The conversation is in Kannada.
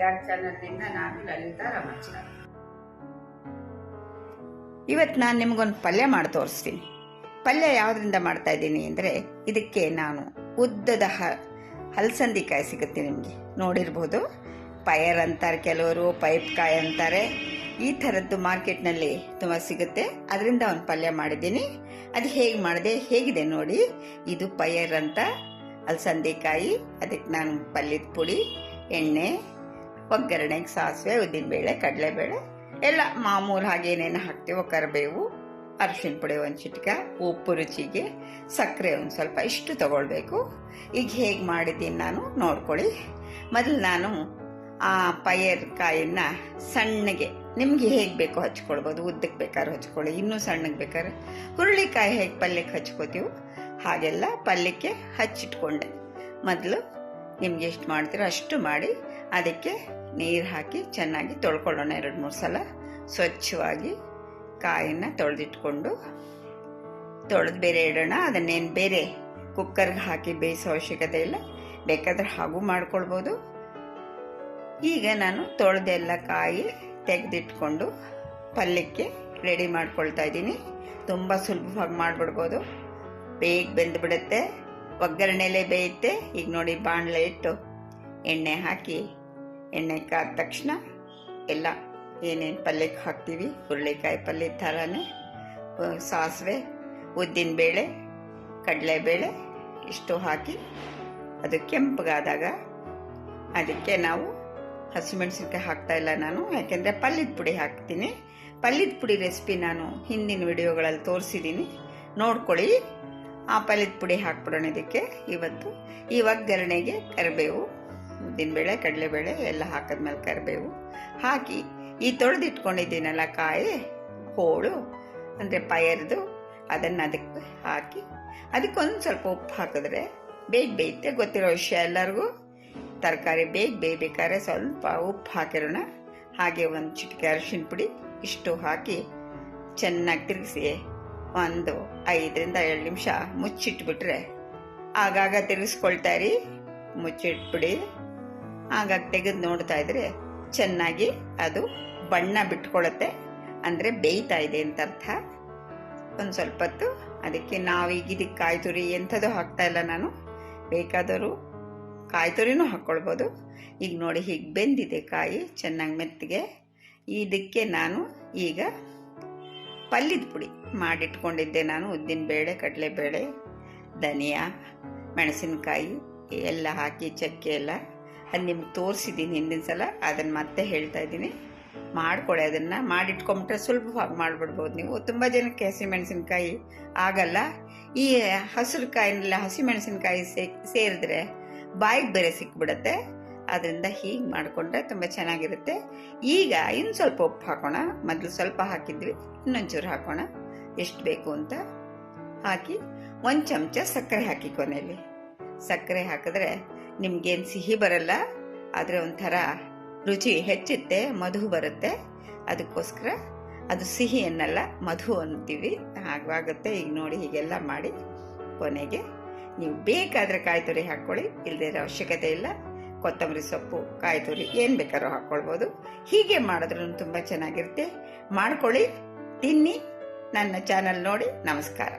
ಆರ್ ಚಾನಲ್ನಿಂದ ನಾನು ಲಲಿತಾ ಇವತ್ತು ನಾನು ನಿಮಗೊಂದು ಪಲ್ಯ ಮಾಡಿ ತೋರಿಸ್ತೀನಿ. ಪಲ್ಯ ಯಾವುದರಿಂದ ಮಾಡ್ತಾ ಇದ್ದೀನಿ ಅಂದರೆ ಇದಕ್ಕೆ ನಾನು ಉದ್ದದ ಹ, ಹಲಸಂದಿಕಾಯಿ ಸಿಗುತ್ತೆ ನಿಮಗೆ. ನೋಡಿರ್ಬೋದು? ಪಯರ್ ಅಂತಾರೆ ಕೆಲವರು, ಪೈಪ್ ಕಾಯಿ ಅಂತಾರೆ. ಈ ಥರದ್ದು ಮಾರ್ಕೆಟ್ನಲ್ಲಿ ತುಂಬ ಸಿಗುತ್ತೆ. ಅದರಿಂದ ಒಂದು ಪಲ್ಯ ಮಾಡಿದ್ದೀನಿ. ಅದು ಹೇಗೆ ಮಾಡಿದೆ, ಹೇಗಿದೆ ನೋಡಿ. ಇದು ಪಯರ್ ಅಂತ ಅಲಸಂದಿಕಾಯಿ ಅದಕ್ಕೆ ನಾನು ಪಲ್ಯದ ಪುಡಿ, ಎಣ್ಣೆ ಒಗ್ಗರಣೆಗೆ ಸಾಸಿವೆ, ಉದ್ದಿನಬೇಳೆ, ಕಡಲೆಬೇಳೆ, ಎಲ್ಲ ಮಾಮೂಲು ಹಾಗೆ ಏನೇನು ಹಾಕ್ತೀವೋ ಕರಿಬೇವು, ಅರಿಶಿನ ಪುಡಿ ಒಂದು ಚಿಟಿಕ, ಉಪ್ಪು ರುಚಿಗೆ ಸಕ್ಕರೆ ಒಂದು ಸ್ವಲ್ಪ ಇಷ್ಟು ತಗೊಳ್ಬೇಕು. ಈಗ ಹೇಗೆ ಮಾಡಿದ್ದೀನಿ ನಾನು ನೋಡ್ಕೊಳ್ಳಿ. ಮೊದಲು ನಾನು ಆ ಪಯರ್ ಕಾಯಿನ ಸಣ್ಣಗೆ ನಿಮಗೆ ಹೇಗೆ ಬೇಕೋ ಹಚ್ಕೊಳ್ಬೋದು, ಉದ್ದಕ್ಕೆ ಬೇಕಾದ್ರೆ ಹಚ್ಕೊಳ್ಳಿ, ಇನ್ನೂ ಸಣ್ಣಗೆ ಬೇಕಾದ್ರೆ. ಹುರುಳಿಕಾಯಿ ಹೇಗೆ ಪಲ್ಯಕ್ಕೆ ಹಚ್ಕೋತೀವೋ ಹಾಗೆಲ್ಲ ಪಲ್ಯಕ್ಕೆ ಹಚ್ಚಿಟ್ಕೊಂಡೆ. ಮೊದಲು ನಿಮ್ಗೆ ಎಷ್ಟು ಮಾಡ್ತೀರೋ ಅಷ್ಟು ಮಾಡಿ ಅದಕ್ಕೆ ನೀರು ಹಾಕಿ ಚೆನ್ನಾಗಿ ತೊಳ್ಕೊಳ್ಳೋಣ ಎರಡು ಮೂರು ಸಲ. ಸ್ವಚ್ಛವಾಗಿ ಕಾಯಿನ ತೊಳೆದಿಟ್ಕೊಂಡು ತೊಳೆದು ಬೇರೆ ಇಡೋಣ. ಅದನ್ನೇನು ಬೇರೆ ಕುಕ್ಕರ್ಗೆ ಹಾಕಿ ಬೇಯಿಸೋ ಅವಶ್ಯಕತೆ ಇಲ್ಲ. ಬೇಕಾದ್ರೆ ಹಾಗೂ ಮಾಡ್ಕೊಳ್ಬೋದು. ಈಗ ನಾನು ತೊಳೆದೆಲ್ಲ ಕಾಯಿ ತೆಗೆದಿಟ್ಕೊಂಡು ಪಲ್ಯಕ್ಕೆ ರೆಡಿ ಮಾಡ್ಕೊಳ್ತಾ ಇದ್ದೀನಿ. ತುಂಬ ಸುಲಭವಾಗಿ ಮಾಡಿಬಿಡ್ಬೋದು. ಬೇಗ ಬೆಂದುಬಿಡುತ್ತೆ. ಒಗ್ಗರಣೆಲೆ ಬೇಯುತ್ತೆ ಈಗ ನೋಡಿ ಬಾಣಲೆ ಇಟ್ಟು ಎಣ್ಣೆ ಹಾಕಿ, ಎಣ್ಣೆ ಕಾದ ತಕ್ಷಣ ಎಲ್ಲ ಏನೇನು ಪಲ್ಯಕ್ಕೆ ಹಾಕ್ತೀವಿ, ಹುರುಳಿಕಾಯಿ ಪಲ್ಯ ಥರನೇ ಉದ್ದಿನ ಬೇಳೆ ಕಡಲೆ ಕಡಲೆಬೇಳೆ ಇಷ್ಟು ಹಾಕಿ ಅದು ಕೆಂಪಗಾದಾಗ ಅದಕ್ಕೆ ನಾವು ಹಸಿಮೆಣಸಿನ್ಕಾಯಿ ಹಾಕ್ತಾ ಇಲ್ಲ ನಾನು, ಯಾಕೆಂದರೆ ಪಲ್ಯದ ಪುಡಿ ಹಾಕ್ತೀನಿ. ಪಲ್ಯದ ಪುಡಿ ರೆಸಿಪಿ ನಾನು ಹಿಂದಿನ ವಿಡಿಯೋಗಳಲ್ಲಿ ತೋರಿಸಿದ್ದೀನಿ ನೋಡ್ಕೊಳ್ಳಿ. ಆ ಪಲ್ಯದ ಪುಡಿ ಹಾಕ್ಬಿಡೋಣ ಇದಕ್ಕೆ. ಇವತ್ತು ಈ ಒಗ್ಗರಣೆಗೆ ಕರಿಬೇವು, ಉದ್ದಿನಬೇಳೆ, ಕಡಲೆಬೇಳೆ ಎಲ್ಲ ಹಾಕಿದ್ಮೇಲೆ ಕರಿಬೇವು ಹಾಕಿ ಈ ತೊಳೆದಿಟ್ಕೊಂಡಿದ್ದೀನಲ್ಲ ಕಾಯಿ ಹೋಳು ಅಂದರೆ ಪಯರ್ದು ಅದನ್ನು ಅದಕ್ಕೆ ಹಾಕಿ ಅದಕ್ಕೊಂದು ಸ್ವಲ್ಪ ಉಪ್ಪು ಹಾಕಿದ್ರೆ ಬೇಗ ಬೇಯುತ್ತೆ. ಗೊತ್ತಿರೋ ವಿಷಯ ಎಲ್ಲರಿಗೂ, ತರಕಾರಿ ಬೇಗ ಬೇಯಬೇಕಾದ್ರೆ ಸ್ವಲ್ಪ ಉಪ್ಪು ಹಾಕಿರೋಣ. ಹಾಗೆ ಒಂದು ಚಿಟಿಕೆ ಅರಿಶಿನ ಪುಡಿ ಇಷ್ಟು ಹಾಕಿ ಚೆನ್ನಾಗಿ ತಿರುಗಿಸಿ ಒಂದು ಐದರಿಂದ ಏಳು ನಿಮಿಷ ಮುಚ್ಚಿಟ್ಬಿಟ್ರೆ. ಆಗಾಗ ತಿರುಗಿಸ್ಕೊಳ್ತಾ ಇರಿ. ಮುಚ್ಚಿಟ್ಬಿಡಿ. ಆಗಾಗ ತೆಗೆದು ನೋಡ್ತಾ ಇದ್ರೆ ಚೆನ್ನಾಗಿ ಅದು ಬಣ್ಣ ಬಿಟ್ಕೊಳತ್ತೆ ಅಂದರೆ ಬೇಯ್ತಾ ಇದೆ ಅಂತ ಅರ್ಥ. ಒಂದು ಸ್ವಲ್ಪ ಹೊತ್ತು ಅದಕ್ಕೆ ನಾವೀಗ ಇದಕ್ಕೆ ಕಾಯಿ ತುರಿ ಎಂಥದ್ದು ಹಾಕ್ತಾ ಇಲ್ಲ ನಾನು. ಬೇಕಾದವರು ಕಾಯಿ ತುರಿನೂ ಹಾಕ್ಕೊಳ್ಬೋದು. ಈಗ ನೋಡಿ ಹೀಗೆ ಬೆಂದಿದೆ ಕಾಯಿ ಚೆನ್ನಾಗಿ ಮೆತ್ತಗೆ. ಇದಕ್ಕೆ ನಾನು ಈಗ ಪಲ್ಯದ ಪುಡಿ ಮಾಡಿಟ್ಕೊಂಡಿದ್ದೆ ನಾನು, ಉದ್ದಿನ ಬೇಳೆ ಕಡಲೆಬೇಳೆ ಧನಿಯಾ, ಮೆಣಸಿನಕಾಯಿ, ಎಲ್ಲ ಹಾಕಿ ಚಕ್ಕೆ ಎಲ್ಲ. ಅದು ನಿಮ್ಗೆ ತೋರಿಸಿದ್ದೀನಿ ಹಿಂದಿನ ಸಲ ಅದನ್ನು ಮತ್ತೆ ಹೇಳ್ತಾ ಇದ್ದೀನಿ. ಮಾಡ್ಕೊಳ್ಳಿ ಅದನ್ನು, ಮಾಡಿಟ್ಕೊಂಬಿಟ್ರೆ ಸುಲಭವಾಗಿ ಮಾಡಿಬಿಡ್ಬೋದು ನೀವು. ತುಂಬ ಜನಕ್ಕೆ ಹಸಿಮೆಣಸಿನ್ಕಾಯಿ ಆಗಲ್ಲ. ಈ ಹಸಿರು ಕಾಯಿನೆಲ್ಲ ಹಸಿಮೆಣಸಿನ್ಕಾಯಿ ಸೇ, ಸೇರಿದ್ರೆ ಬಾಯಿಗೆ ಬೇರೆ ಸಿಕ್ಬಿಡುತ್ತೆ. ಅದರಿಂದ ಹೀಗೆ ಮಾಡಿಕೊಂಡ್ರೆ ತುಂಬ ಚೆನ್ನಾಗಿರುತ್ತೆ. ಈಗ ಇನ್ನು ಸ್ವಲ್ಪ ಉಪ್ಪು ಹಾಕೋಣ. ಮೊದಲು ಸ್ವಲ್ಪ ಹಾಕಿದ್ವಿ, ಇನ್ನೊಂಚೂರು ಹಾಕೋಣ. ಎಷ್ಟು ಬೇಕು ಅಂತ ಹಾಕಿ ಒಂದು ಚಮಚ ಸಕ್ಕರೆ ಹಾಕಿ ಕೊನೆಯಲ್ಲಿ ಸಕ್ಕರೆ ಹಾಕಿದ್ರೆ ನಿಮಗೇನು ಸಿಹಿ ಬರಲ್ಲ, ಆದರೆ ಒಂಥರ ರುಚಿ ಹೆಚ್ಚುತ್ತೆ, ಮಧು ಬರುತ್ತೆ. ಅದಕ್ಕೋಸ್ಕರ ಅದು ಸಿಹಿ ಅನ್ನಲ್ಲ, ಮಧು ಅಂತೀವಿ. ಹಾಗಾಗುತ್ತೆ ಈಗ ನೋಡಿ ಹೀಗೆಲ್ಲ ಮಾಡಿ ಕೊನೆಗೆ. ನೀವು ಬೇಕಾದರೆ ಕಾಯಿ ತುರಿ ಹಾಕ್ಕೊಳ್ಳಿ ಇಲ್ಲದೇ ಅವಶ್ಯಕತೆ ಇಲ್ಲ. ಕೊತ್ತಂಬರಿ ಸೊಪ್ಪು, ಕಾಯಿ ತುರಿ ಏನು ಬೇಕಾದ್ರೂ ಹಾಕ್ಕೊಳ್ಬೋದು ಹೀಗೆ ಮಾಡಿದ್ರೂ ತುಂಬ ಚೆನ್ನಾಗಿರುತ್ತೆ. ಮಾಡ್ಕೊಳ್ಳಿ, ತಿನ್ನಿ. ನನ್ನ ಚಾನಲ್ ನೋಡಿ ನಮಸ್ಕಾರ.